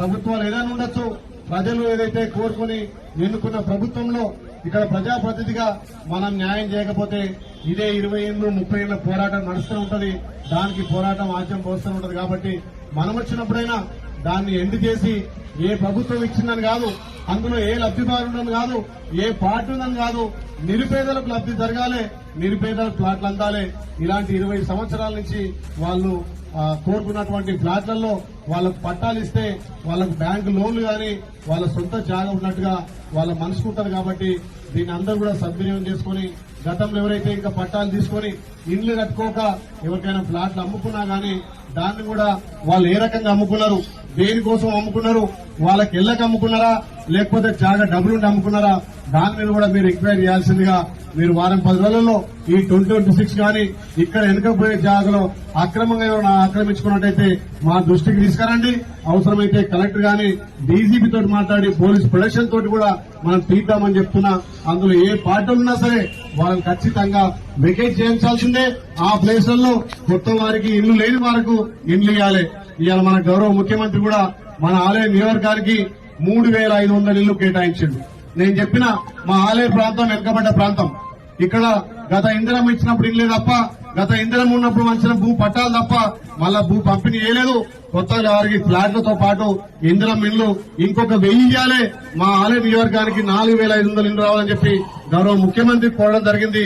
ప్రభుత్వాలు ఏదైనా ఉండొచ్చు ప్రజలు ఏదైతే కోరుకుని ఎన్నుకున్న ప్రభుత్వంలో ఇక్కడ ప్రజాప్రతినిధిగా మనం న్యాయం చేయకపోతే ఇదే ఇరవై ఏళ్ళు ముప్పై ఏళ్ళ పోరాటం నడుస్తూ ఉంటది. దానికి పోరాటం ఆచం పోస్తూ ఉంటది కాబట్టి మనం వచ్చినప్పుడైనా దాన్ని ఎండు చేసి ఏ ప్రభుత్వం ఇచ్చిందని కాదు అందులో ఏ లబ్దిదారుడని కాదు ఏ పార్టీ ఉందని కాదు నిరుపేదలకు లబ్ధి జరగాలి నిరుపేదలకు ప్లాట్లు అందాలి. ఇలాంటి ఇరవై సంవత్సరాల నుంచి వాళ్ళు కోరుకున్నటువంటి ఫ్లాట్లలో వాళ్ళకు పట్టాలు ఇస్తే వాళ్ళకు బ్యాంకు లోన్లు కానీ వాళ్ళ సొంత జాగా ఉన్నట్టుగా వాళ్ళ మనసుకుంటారు కాబట్టి దీన్ని అందరూ కూడా సద్వినియోగం చేసుకుని గతంలో ఎవరైతే ఇంకా పట్టాలు తీసుకొని ఇండ్లు కట్టుకోక ఎవరికైనా ఫ్లాట్లు అమ్ముకున్నా గానీ దాన్ని కూడా వాళ్ళు ఏ రకంగా అమ్ముకున్నారు? దేనికోసం అమ్ముకున్నారు? వాళ్ళకి ఎల్లకి అమ్ముకున్నారా? లేకపోతే జాగా డబ్బులు అమ్ముకున్నారా దాని మీద కూడా మీరు ఎంక్వైరీ చేయాల్సిందిగా మీరు వారం పది రోజుల్లో ఈ ట్వంటీ ట్వంటీ సిక్స్ కానీ ఇక్కడ వెనుకపోయే జాగాలో అక్రమంగా ఎవరైనా ఆక్రమించుకున్నట్టయితే మా దృష్టికి తీసుకురండి. అవసరమైతే కలెక్టర్ గాని డీజీపీ తోటి మాట్లాడి పోలీస్ ప్రొడక్షన్ తోటి కూడా మనం తీద్దామని చెప్తున్నా. అందులో ఏ పార్టీలు ఉన్నా సరే వాళ్ళని ఖచ్చితంగా వెకేట్ చేయించాల్సిందే. ఆ ప్లేసుల్లో కొత్త వారికి ఇల్లు లేని వారికి ఇండ్లు ఇవ్వాలి. ఇవాళ మన గౌరవ ముఖ్యమంత్రి కూడా మన ఆలయ నియోజకవర్గానికి మూడు వేల ఐదు వందల ఇల్లు కేటాయించిండు నేను చెప్పిన మా ఆలయ ప్రాంతం వెనుకబడ్డ ప్రాంతం. ఇక్కడ గత ఇంధనం ఇచ్చినప్పుడు ఇల్లే తప్ప గత ఇంధనం ఉన్నప్పుడు మంచిన భూ పట్టాలు తప్ప మళ్ళా భూ పంపిణీ చేయలేదు. కొత్తగా వారికి ఫ్లాట్లతో పాటు ఇంధనం ఇల్లు ఇంకొక వెయ్యి ఇవ్వాలి మా ఆలయ నియోజకానికి నాలుగు వేల ఐదు వందల ఇల్లు రావాలని చెప్పి గౌరవ ముఖ్యమంత్రి కోరడం జరిగింది.